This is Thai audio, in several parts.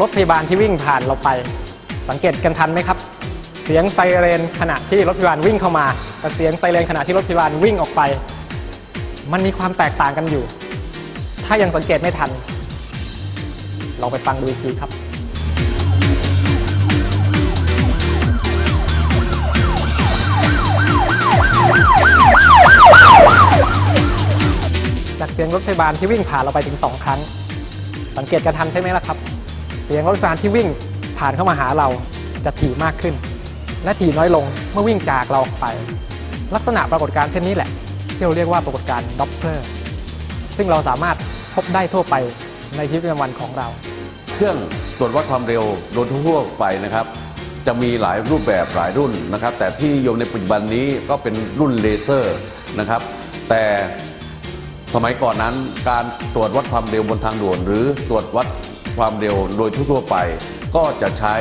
รถพยาบาลที่วิ่งผ่านเราไป สังเกตกันทันไหมครับ เสียงไซเรนขณะที่รถพยาบาลวิ่งเข้ามากับเสียงไซเรนขณะที่รถพยาบาลวิ่งออกไป มันมีความแตกต่างกันอยู่ ถ้ายังสังเกตไม่ทันลองไปฟังดูอีกทีครับจากเสียงรถพยาบาลที่วิ่งผ่านเราไปถึง 2 ครั้ง สังเกตกันทันใช่ไหมล่ะครับ เสียงรถพยาบาที่วิ่งผ่านเข้ามาหาเราจะถี่มากขึ้น และถี่น้อยลงเมื่อวิ่งจากเราออกไป ลักษณะปรากฏการณ์เช่นนี้แหละที่เราเรียกว่าปรากฏการณ์ด็อปเพอร์ซึ่งเราสามารถพบได้ทั่วไปในชีวิตประจำวันของเรา เครื่องตรวจวัดความเร็วโดยทั่วไปนะครับ จะมีหลายรูปแบบหลายรุ่นนะครับ แต่ที่นิยมในปัจจุบันนี้ก็เป็นรุ่นเลเซอร์นะครับ แต่สมัยก่อนนั้นการตรวจวัดความเร็วบนทางด่วน หรือตรวจวัด ความเร็วโดยทั่วไป ก็จะใช้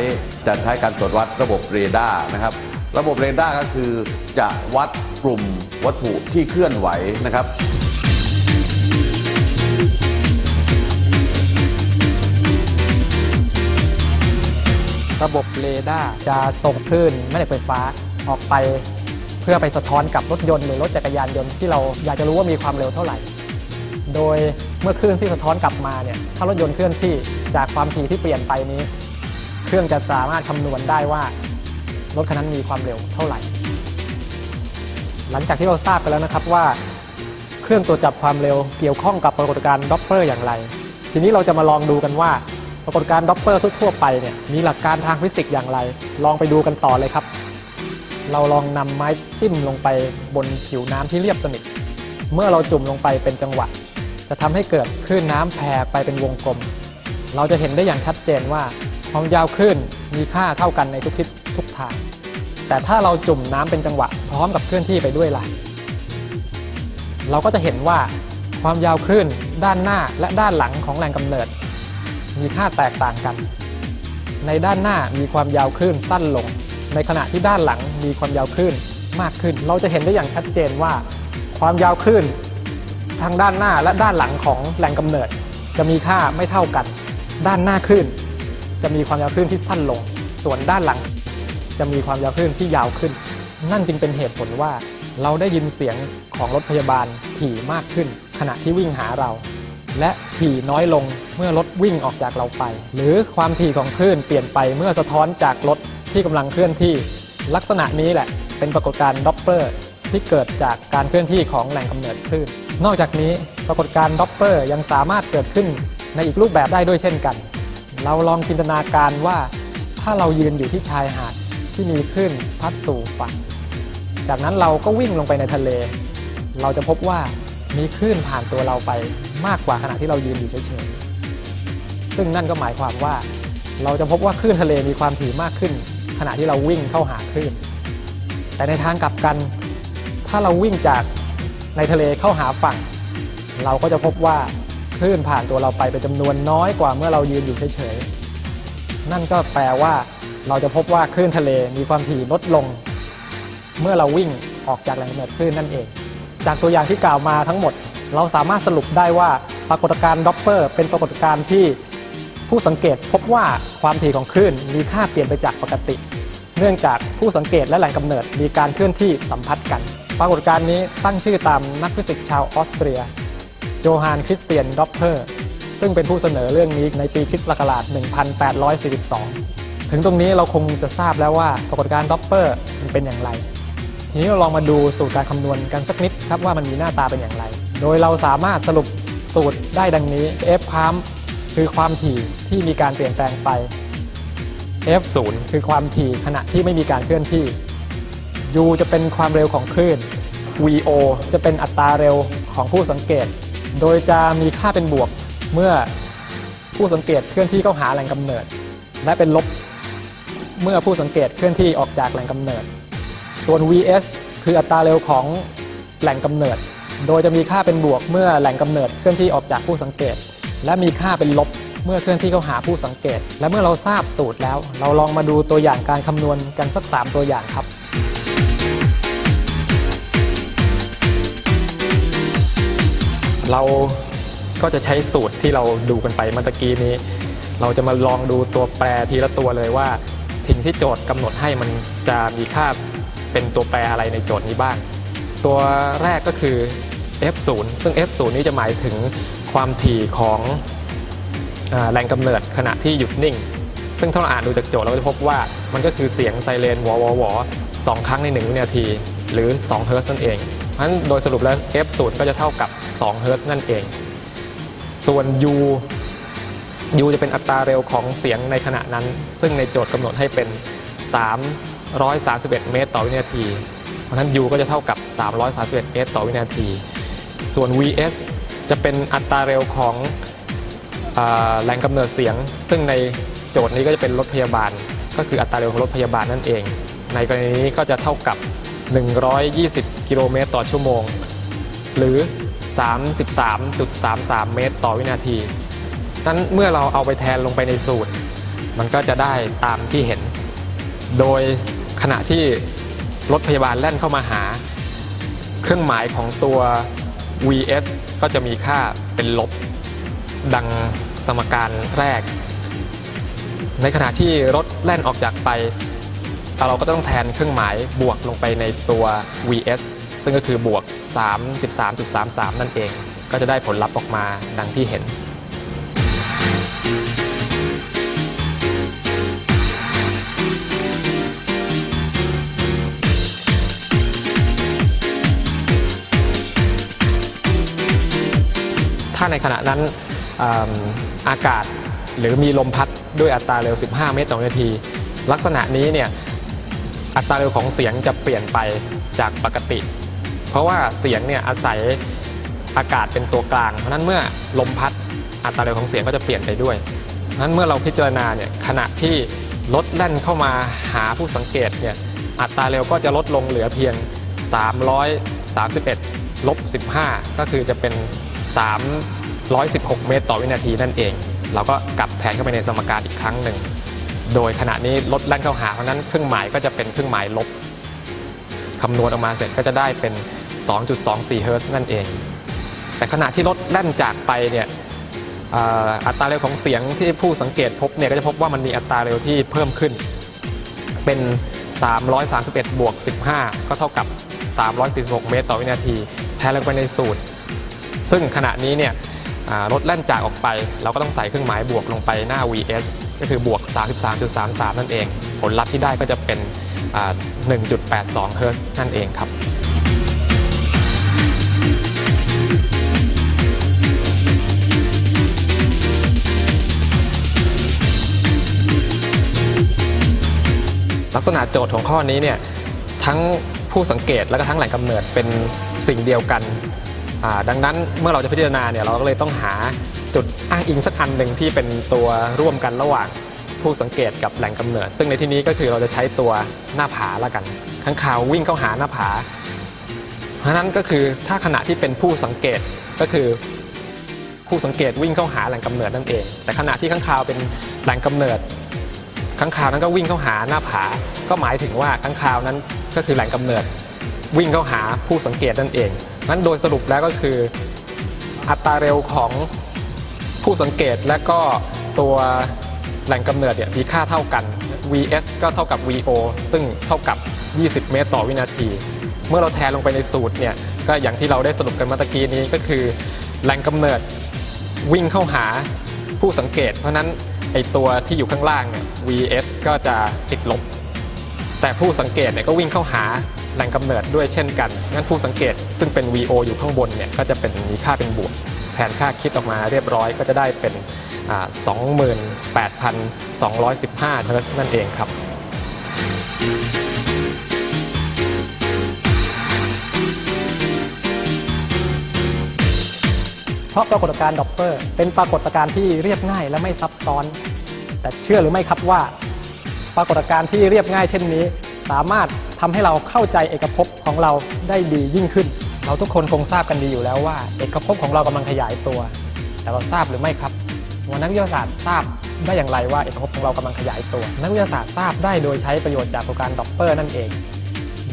จะใช้การตรวจวัดระบบเรดาร์นะครับ ระบบเรดาร์ก็คือจะวัดกลุ่มวัตถุที่เคลื่อนไหวนะครับระบบเรดาร์จะส่งคลื่นแม่เหล็กไฟฟ้าออกไป เพื่อไปสะท้อนกับรถยนต์หรือรถจักรยานยนต์ที่เราอยากจะรู้ว่ามีความเร็วเท่าไหร่ โดยเมื่อคลื่นที่สะท้อนกลับมาเนี่ยถ้ารถยนต์เคลื่อนที่จากความถี่ที่เปลี่ยนไปนี้ เครื่องจะสามารถคำนวณได้ว่ารถคันนั้นมีความเร็วเท่าไหร่ หลังจากที่เราทราบไปแล้วนะครับว่า เครื่องตรวจจับความเร็วเกี่ยวข้องกับปรากฏการณ์ด็อปเปอร์อย่างไร ทีนี้เราจะมาลองดูกันว่าปรากฏการณ์ด็อปเปอร์ทั่วๆไปเนี่ยมีหลักการทางฟิสิกส์อย่างไร ลองไปดูกันต่อเลยครับ เราลองนำไม้จิ้มลงไปบนผิวน้ำที่เรียบสนิท เมื่อเราจุ่มลงไปเป็นจังหวะ จะทำให้เกิดคลื่นน้ำแผ่ไปเป็นวงกลม เราจะเห็นได้อย่างชัดเจนว่าความยาวคลื่นมีค่าเท่ากันในทุกทิศทุกทาง แต่ถ้าเราจุ่มน้ำเป็นจังหวะพร้อมกับเคลื่อนที่ไปด้วยล่ะ เราก็จะเห็นว่าความยาวคลื่นด้านหน้าและด้านหลังของแหล่งกำเนิด มีค่าแตกต่างกัน ในด้านหน้ามีความยาวคลื่นสั้นลง ในขณะที่ด้านหลังมีความยาวคลื่นมากขึ้น เราจะเห็นได้อย่างชัดเจนว่า ความยาวคลื่น ทางด้านหน้าและด้านหลังของแหล่งกำเนิด จะมีค่าไม่เท่ากัน ด้านหน้าคลื่น จะมีความยาวคลื่นที่สั้นลง ส่วนด้านหลัง จะมีความยาวคลื่นที่ยาวขึ้น นั่นจึงเป็นเหตุผลว่าเราได้ยินเสียงของรถพยาบาลถี่มากขึ้น ขณะที่วิ่งหาเรา และถี่น้อยลงเมื่อรถวิ่งออกจากเราไป หรือความถี่ของคลื่นเปลี่ยนไปเมื่อสะท้อนจากรถที่กำลังเคลื่อนที่ ลักษณะนี้แหละเป็นปรากฏการณ์ด็อปเปอร์ที่เกิดจากการเคลื่อนที่ของแหล่งกำเนิดคลื่น นอกจากนี้ปรากฏการณ์ด็อปเปอร์ยังสามารถเกิดขึ้นในอีกรูปแบบได้ด้วยเช่นกัน เราลองจินตนาการว่าถ้าเรายืนอยู่ที่ชายหาดที่มีคลื่นพัดสู่ฝั่ง จากนั้นเราก็วิ่งลงไปในทะเล เราจะพบว่ามีคลื่นผ่านตัวเราไปมากกว่าขณะที่เรายืนอยู่เฉยๆ ซึ่งนั่นก็หมายความว่า เราจะพบว่าคลื่นทะเลมีความถี่มากขึ้น ขณะที่เราวิ่งเข้าหาคลื่น แต่ในทางกลับกัน ถ้าเราวิ่งจาก ในทะเลเข้าหาฝั่ง เราก็จะพบว่าคลื่นผ่านตัวเราไปเป็นจำนวนน้อยกว่าเมื่อเรายืนอยู่เฉยๆนั่นก็แปลว่า เราจะพบว่าคลื่นทะเลมีความถี่ลดลง เมื่อเราวิ่งออกจากแหล่งกำเนิดคลื่นนั่นเอง จากตัวอย่างที่กล่าวมาทั้งหมด เราสามารถสรุปได้ว่าปรากฏการณ์ด็อปเปอร์เป็นปรากฏการณ์ที่ผู้สังเกตพบว่าความถี่ของคลื่นมีค่าเปลี่ยนไปจากปกติ เนื่องจากผู้สังเกตและแหล่งกำเนิดมีการเคลื่อนที่สัมพัทธ์กัน ปรากฏการณ์นี้ตั้งชื่อตามนักฟิสิกส์ชาวออสเตรีย โจฮานคริสเตียนด็อปเปอร์ ซึ่งเป็นผู้เสนอเรื่องนี้ในปีคริสต์ศักราช 1842 ถึงตรงนี้เราคงจะทราบแล้วว่าปรากฏการณ์ด็อปเปอร์มันเป็นอย่างไร ทีนี้เราลองมาดูสูตรการคำนวณกันสักนิดครับว่ามันมีหน้าตาเป็นอย่างไร โดยเราสามารถสรุปสูตรได้ดังนี้ f พามคือความถี่ที่มีการเปลี่ยนแปลงไป f 0คือความถี่ขณะที่ไม่มีการเคลื่อนที่ u จะเป็นความเร็วของคลื่น vo จะเป็นอัตราเร็วของผู้สังเกต โดยจะมีค่าเป็นบวกเมื่อผู้สังเกตเคลื่อนที่เข้าหาแหล่งกำเนิด และเป็นลบเมื่อผู้สังเกตเคลื่อนที่ออกจากแหล่งกำเนิด ส่วน vs คืออัตราเร็วของแหล่งกำเนิด โดยจะมีค่าเป็นบวกเมื่อแหล่งกำเนิดเคลื่อนที่ออกจากผู้สังเกต และมีค่าเป็นลบเมื่อเคลื่อนที่เข้าหาผู้สังเกต และเมื่อเราทราบสูตรแล้ว เราลองมาดูตัวอย่างการคำนวณกันสัก 3 ตัวอย่างครับ เราก็จะใช้สูตรที่เราดูกันไปเมื่อตะกี้นี้ เราจะมาลองดูตัวแปรทีละตัวเลยว่าสิ่งที่โจทย์กำหนดให้มันจะมีค่าเป็นตัวแปรอะไรในโจทย์นี้บ้าง ตัวแรกก็คือ f0 ซึ่ง f0 นี้จะหมายถึงความถี่ของอแรงกำเนิดขณะที่หยุดนิ่ง ซึ่งถ้าเราอ่านดูจากโจทย์เราก็จะพบว่ามันก็คือเสียงไซเรนวอวอวอสองครั้งใน1วินาที หรือ2เฮิร์ตซ์นั่นเองเพราะฉะนั้นโดยสรุปแล้ว f0 ก็จะเท่ากับ 2 เฮิร์ตซ์นั่นเอง ส่วน u u จะเป็นอัตราเร็วของเสียงในขณะนั้น ซึ่งในโจทย์กำหนดให้เป็น 331 เมตรต่อวินาที เพราะฉะนั้น u ก็จะเท่ากับ 331 เมตรต่อวินาที ส่วน vs จะเป็นอัตราเร็วของอแรงกำเนิดเสียง ซึ่งในโจทย์นี้ก็จะเป็นรถพยาบาล ก็คืออัตราเร็วของรถพยาบาลนั่นเอง ในกรณีนี้ก็จะเท่ากับ 120 กิโลเมตรต่อชั่วโมง หรือ 33.33 เมตรต่อวินาที นั้นเมื่อเราเอาไปแทนลงไปในสูตร มันก็จะได้ตามที่เห็น โดยขณะที่รถพยาบาลแล่นเข้ามาหา เครื่องหมายของตัว vs ก็จะมีค่าเป็นลบ ดังสมการแรก ในขณะที่รถแล่นออกจากไป เราก็ต้องแทนเครื่องหมายบวกลงไปในตัว vs ซึ่งก็คือบวก 33.33 นั่นเอง ก็จะได้ผลลัพธ์ออกมาดังที่เห็น ถ้าในขณะนั้นออากาศหรือมีลมพัดด้วยอัตราเร็ว 15 เมตรต่อวินาที ลักษณะนี้เนี่ยอัตราเร็วของเสียงจะเปลี่ยนไปจากปกติ เพราะว่าเสียงเนี่ยอาศัยอากาศเป็นตัวกลาง เพราะนั้นเมื่อลมพัดอัตราเร็วของเสียงก็จะเปลี่ยนไปด้วยเพราะนั้นเมื่อเราพิจารณาเนี่ยขณะที่รถแล่นเข้ามาหาผู้สังเกตเนี่ยอัตราเร็วก็จะลดลงเหลือเพียง 331ลบ15 ก็คือจะเป็น 316 เมตรต่อวินาทีนั่นเอง เราก็กลับแทนเข้าไปในสมการอีกครั้งหนึ่ง โดยขณะนี้รถแล่นเข้าหาเพราะนั้นเครื่องหมายก็จะเป็นเครื่องหมายลบคำนวณออกมาเสร็จก็จะได้เป็น 2.24เฮิร์ตซ์นั่นเอง แต่ขณะที่รถแล่นจากไปเนี่ยอัตราเร็วของเสียงที่ผู้สังเกตพบเนี่ยก็จะพบว่ามันมีอัตราเร็วที่เพิ่มขึ้น เป็น 331 บวก 15 ก็เท่ากับ 346 เมตรต่อวินาทีแทนลงไปในสูตร ซึ่งขณะนี้เนี่ยรถแล่นจากออกไป เราก็ต้องใส่เครื่องหมายบวกลงไปหน้า vs ก็คือบวก 33.33 นั่นเอง ผลลัพธ์ที่ได้ก็จะเป็น 1.82 เฮิร์ตซ์นั่นเองครับ ลักษณะโจทย์ของข้อนี้เนี่ยทั้งผู้สังเกตและก็ทั้งแหล่งกำเนิดเป็นสิ่งเดียวกัน ดังนั้นเมื่อเราจะพิจารณาเนี่ยเราก็เลยต้องหาจุดอ้างอิงสักอันหนึ่งที่เป็นตัวร่วมกันระหว่างผู้สังเกตกับแหล่งกำเนิด ซึ่งในที่นี้ก็คือเราจะใช้ตัวหน้าผาละกันข้างข่าววิ่งเข้าหาหน้าผา เพราะนั้นก็คือถ้าขณะที่เป็นผู้สังเกตก็คือ ผู้สังเกตวิ่งเข้าหาแหล่งกำเนิดนั่นเอง แต่ขณะที่ข้างคาวเป็นแหล่งกำเนิด ข้างคาวนั้นก็วิ่งเข้าหาหน้าผา ก็หมายถึงว่าข้างคาวนั้นก็คือแหล่งกำเนิด วิ่งเข้าหาผู้สังเกตนั่นเองนั้นโดยสรุปแล้วก็คืออัตราเร็วของผู้สังเกตและก็ตัวแหล่งกำเนิดเนี่ยมีค่าเท่ากัน vs ก็เท่ากับ vo ซึ่งเท่ากับ 20 เมตรต่อวินาที เมื่อเราแทนลงไปในสูตรเนี่ยก็อย่างที่เราได้สรุปกันเมื่อตะกี้นี้ก็คือ แหล่งกำเนิดวิ่งเข้าหาผู้สังเกต เพราะฉะนั้น ไอตัวที่อยู่ข้างล่างเนี่ย vs ก็จะติดลบ แต่ผู้สังเกตเนี่ยก็วิ่งเข้าหาแหล่งกำเนิดด้วยเช่นกัน งั้นผู้สังเกตซึ่งเป็น VO อยู่ข้างบนเนี่ยก็จะเป็นมีค่าเป็นบวก แทนค่าคิดออกมาเรียบร้อยก็จะได้เป็นอ่า28,215เฮิร์ตซ์นั่นเองครับ เพราะปรากฏการณ์ดอปเปอร์เป็นปรากฏการณ์ที่เรียบง่ายและไม่ซับซ้อน แต่เชื่อหรือไม่ครับว่า ปรากฏการณ์ที่เรียบง่ายเช่นนี้ สามารถทำให้เราเข้าใจเอกภพของเราได้ดียิ่งขึ้น เราทุกคนคงทราบกันดีอยู่แล้วว่า เอกภพของเรากำลังขยายตัว แต่เราทราบหรือไม่ครับวนักวิทยาศาสตร์ทราบได้อย่างไรว่าเอกภพของเรากำลังขยายตัว นักวิทยาศาสตร์ทราบได้โดยใช้ประโยชน์จากปรากฏการณ์ดอปเปอร์นั่นเอง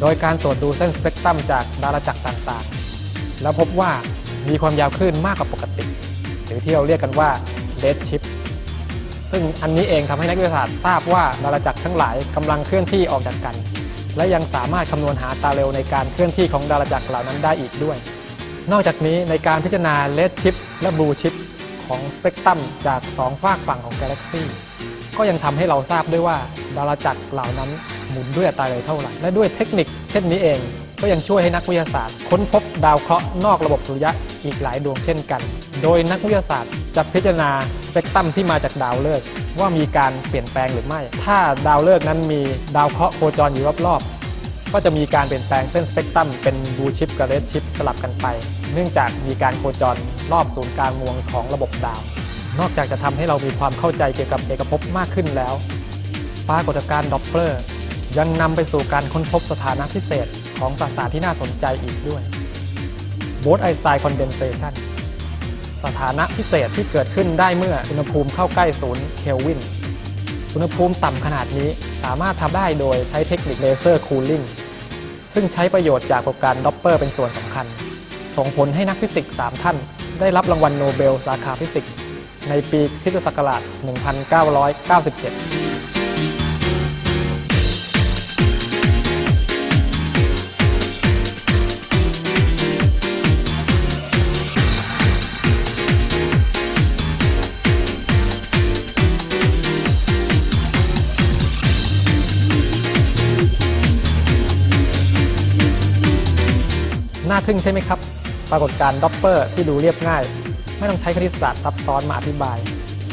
โดยการตรวจดูเส้นสเปกตรัมจากดาราจักรต่างๆ แล้วพบว่า มีความยาวคลื่นมากกว่าปกติ หรือที่เราเรียกกันว่า red shift ซึ่งอันนี้เองทำให้นักวิทยาศาสตร์ทราบว่าดาราจักรทั้งหลายกำลังเคลื่อนที่ออกจากกัน และยังสามารถคำนวณหาตาเร็วในการเคลื่อนที่ของดาราจักรเหล่านั้นได้อีกด้วย นอกจากนี้ในการพิจารณาเลดชิปและบลูชิปของสเปกตรัมจากสองฝากฝั่งของกาแล็กซีก็ยังทำให้เราทราบด้วยว่าดาราจักรเหล่านั้นหมุนด้วยอัตราเร็วเท่าไหร่และด้วยเทคนิคเช่นนี้เอง ก็ยังช่วยให้นักวิทยาศาสตร์ ค้นพบดาวเคราะห์นอกระบบสุริยะอีกหลายดวงเช่นกัน โดยนักวิทยาศาสตร์จะพิจารณาสเปกตรัมที่มาจากดาวฤกษ์ว่ามีการเปลี่ยนแปลงหรือไม่ ถ้าดาวฤกษ์นั้นมีดาวเคราะห์โคจรอยู่รอบๆ ก็จะมีการเปลี่ยนแปลงเส้นสเปกตรัมเป็นบลูชิปกับเรดชิปสลับกันไป เนื่องจากมีการโคจรรอบศูนย์กลางวงของระบบดาว นอกจากจะทำให้เรามีความเข้าใจเกี่ยวกับเอกภพมากขึ้นแล้ว ปรากฏการณ์ดอปเปอร์ ยังนำไปสู่การค้นพบสถานะพิเศษของสสารที่น่าสนใจอีกด้วยโบสไอสไตน์คอนเดนเซชันสถานะพิเศษที่เกิดขึ้นได้เมื่ออุณหภูมิเข้าใกล้ศูนย์เคลวิน อุณหภูมิต่ำขนาดนี้สามารถทำได้โดยใช้เทคนิคเลเซอร์คูลิ่งซึ่งใช้ประโยชน์จากปรากฏการณ์ดอปเปอร์เป็นส่วนสำคัญ ส่งผลให้นักฟิสิกส์3ท่าน ได้รับรางวัลโนเบลสาขาฟิสิกส์ในปีคริสตศักราช 1997 ทึ่งใช่ไหมครับ ปรากฏการณ์ด็อปเปอร์ที่ดูเรียบง่าย ไม่ต้องใช้คณิตศาสตร์ซับซ้อนมาอธิบาย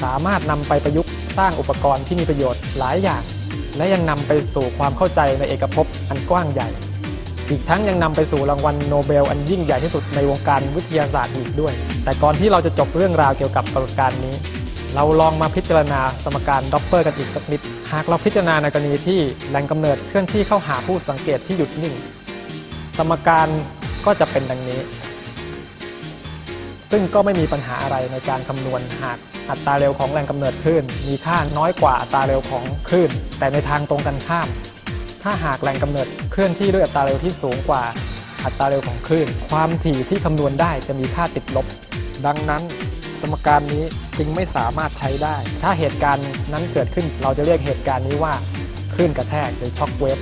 สามารถนำไปประยุกต์สร้างอุปกรณ์ที่มีประโยชน์หลายอย่าง และยังนำไปสู่ความเข้าใจในเอกภพอันกว้างใหญ่ อีกทั้งยังนำไปสู่รางวัลโนเบลอันยิ่งใหญ่ที่สุดในวงการวิทยาศาสตร์อีกด้วย แต่ก่อนที่เราจะจบเรื่องราวเกี่ยวกับปรากฏการณ์นี้เราลองมาพิจารณาสมการด็อปเปอร์กันอีกสักนิด หากเราพิจารณาในกรณีที่แหล่งกำเนิดเคลื่อนที่เข้าหาผู้สังเกตที่หยุดนิ่ง สมการ ก็จะเป็นดังนี้ ซึ่งก็ไม่มีปัญหาอะไรในการคำนวณหากอัตราเร็วของแรงกำเนิดคลื่น มีค่าน้อยกว่าอัตราเร็วของคลื่น แต่ในทางตรงกันข้าม ถ้าหากแรงกำเนิดเคลื่อนที่ด้วยอัตราเร็วที่สูงกว่าอัตราเร็วของคลื่น ความถี่ที่คำนวณได้จะมีค่าติดลบ ดังนั้นสมการนี้จึงไม่สามารถใช้ได้ ถ้าเหตุการณ์นั้นเกิดขึ้นเราจะเรียกเหตุการณ์นี้ว่า คลื่นกระแทกหรือช็อคเวฟ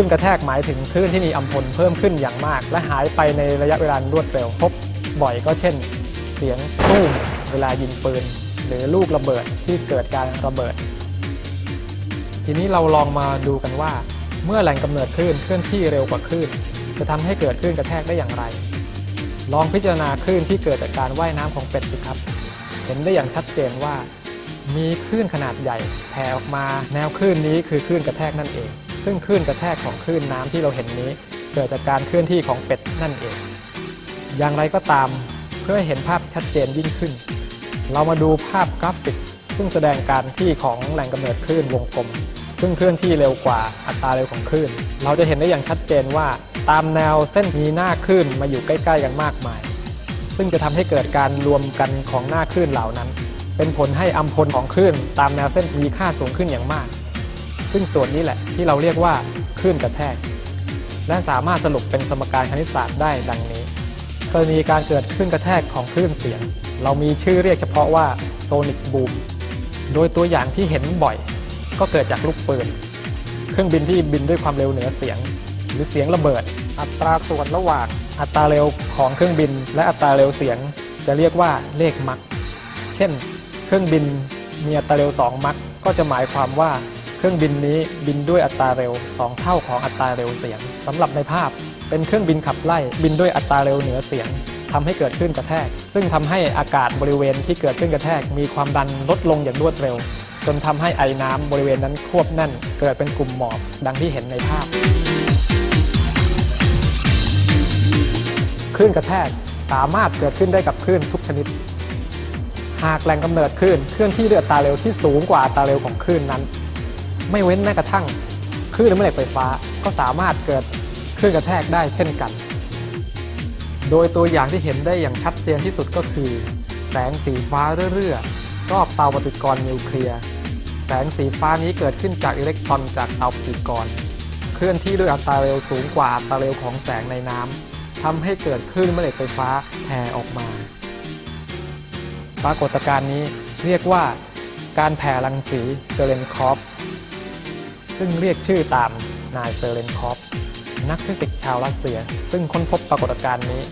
ลื่นกระแทกหมายถึงคลื่นที่มีอัมพลเพิ่มขึ้นอย่างมาก และหายไปในระยะเวลารวดเร็วพบบ่อยก็เช่น เสียงตุ้มเวลายิงปืน หรือลูกระเบิดที่เกิดการระเบิด ทีนี้เราลองมาดูกันว่า เมื่อแหล่งกำเนิดคลื่นเคลื่อนที่เร็วกว่าคลื่น จะทำให้เกิดคลื่นกระแทกได้อย่างไร ลองพิจารณาคลื่นที่เกิดจากการว่ายน้ำของเป็ดสิครับ เห็นได้อย่างชัดเจนว่า มีคลื่นขนาดใหญ่แผ่ออกมาแนวคลื่นนี้คือคลื่นกระแทกนั่นเอง ซึ่งคลื่นกระแทกของคลื่นน้ำที่เราเห็นนี้ เกิดจากการเคลื่อนที่ของเป็ดนั่นเอง อย่างไรก็ตามเพื่อให้เห็นภาพชัดเจนยิ่งขึ้น เรามาดูภาพกราฟิก ซึ่งแสดงการที่ของแหล่งกำเนิดคลื่นวงกลม ซึ่งเคลื่อนที่เร็วกว่าอัตราเร็วของคลื่น เราจะเห็นได้อย่างชัดเจนว่า ตามแนวเส้นมีหน้าคลื่นมาอยู่ใกล้ ๆ กันมากมาย ซึ่งจะทำให้เกิดการรวมกันของหน้าคลื่นเหล่านั้น เป็นผลให้อัมพลของคลื่นตามแนวเส้นมีค่าสูงขึ้นอย่างมาก ซึ่งส่วนนี้แหละที่เราเรียกว่าคลื่นกระแทก และสามารถสรุปเป็นสมการคณิตศาสตร์ได้ดังนี้กรณีการเกิดคลื่นกระแทกของคลื่นเสียง เรามีชื่อเรียกเฉพาะว่าโซนิกบูมโดยตัวอย่างที่เห็นบ่อย ก็เกิดจากลูกปืน เครื่องบินที่บินด้วยความเร็วเหนือเสียง หรือเสียงระเบิด อัตราส่วนระหว่าง อัตราเร็วของเครื่องบิน และอัตราเร็วเสียง จะเรียกว่าเลขมัก เช่น เครื่องบินมีอัตราเร็ว 2 มักก็จะหมายความว่า เครื่องบินนี้บินด้วยอัตราเร็ว 2 เท่าของอัตราเร็วเสียงสำหรับในภาพ เป็นเครื่องบินขับไล่บินด้วยอัตราเร็วเหนือเสียงทำให้เกิดขึ้นกระแทก ซึ่งทำให้อากาศบริเวณที่เกิดขึ้นกระแทก มีความดันลดลงอย่างรวดเร็ว จนทำให้ไอน้ำบริเวณนั้นควบแน่น เกิดเป็นกลุ่มหมอกดังที่เห็นในภาพคลื่นกระแทกสามารถเกิดขึ้นได้กับคลื่นทุกชนิด หากแหล่งกำเนิดคลื่นเคลื่อนที่ด้วยอัตราเร็วที่สูงกว่าอัตราเร็วของคลื่นนั้น ไม่เว้นแม้กระทั่งคลื่นแม่เหล็กไฟฟ้าก็สามารถเกิดคลื่นกระแทกได้เช่นกัน โดยตัวอย่างที่เห็นได้อย่างชัดเจนที่สุดก็คือ แสงสีฟ้าเรื่อยๆรอบเตาปฏิกรณ์นิวเคลียร์แสงสีฟ้านี้เกิดขึ้นจากอิเล็กตรอนจากเตาปฏิกรณ์เคลื่อนที่ด้วยอัตราเร็วสูงกว่าอัตราเร็วของแสงในน้ำทำให้เกิดคลื่นแม่เหล็กไฟฟ้าแผ่ออกมา ปรากฏการณ์นี้เรียกว่าการแผ่รังสีเซเลนคอฟ ซึ่งเรียกชื่อตามนายเซเลนคอฟนักฟิสิกส์ชาวรัสเซีย ซึ่งค้นพบปรากฏการณ์นี้